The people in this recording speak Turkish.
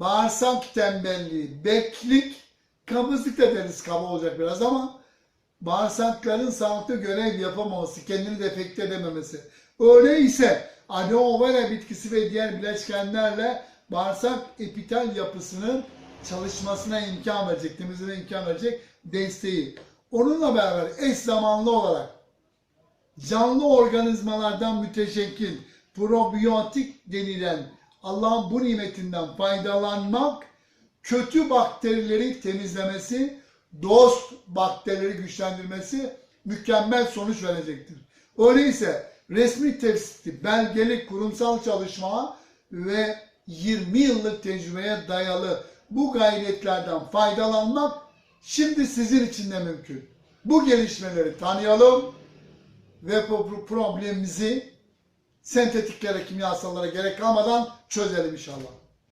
bağırsak tembelliği, beklik, kabızlık da deriz kaba olacak biraz ama bağırsakların sağlıklı görev yapamaması, kendini defekte edememesi. Öyleyse aloe bitkisi ve diğer bileşenlerle bağırsak epitel yapısının çalışmasına imkan verecek, temizliğine imkan verecek desteği. Onunla beraber eş zamanlı olarak canlı organizmalardan müteşekkil probiyotik denilen Allah'ın bu nimetinden faydalanmak kötü bakterileri temizlemesi, dost bakterileri güçlendirmesi mükemmel sonuç verecektir. Öyleyse resmi tespiti, belgeli kurumsal çalışma ve 20 yıllık tecrübeye dayalı bu gayretlerden faydalanmak şimdi sizin için de mümkün. Bu gelişmeleri tanıyalım ve bu problemimizi sentetiklere, kimyasallara gerek kalmadan çözelim inşallah.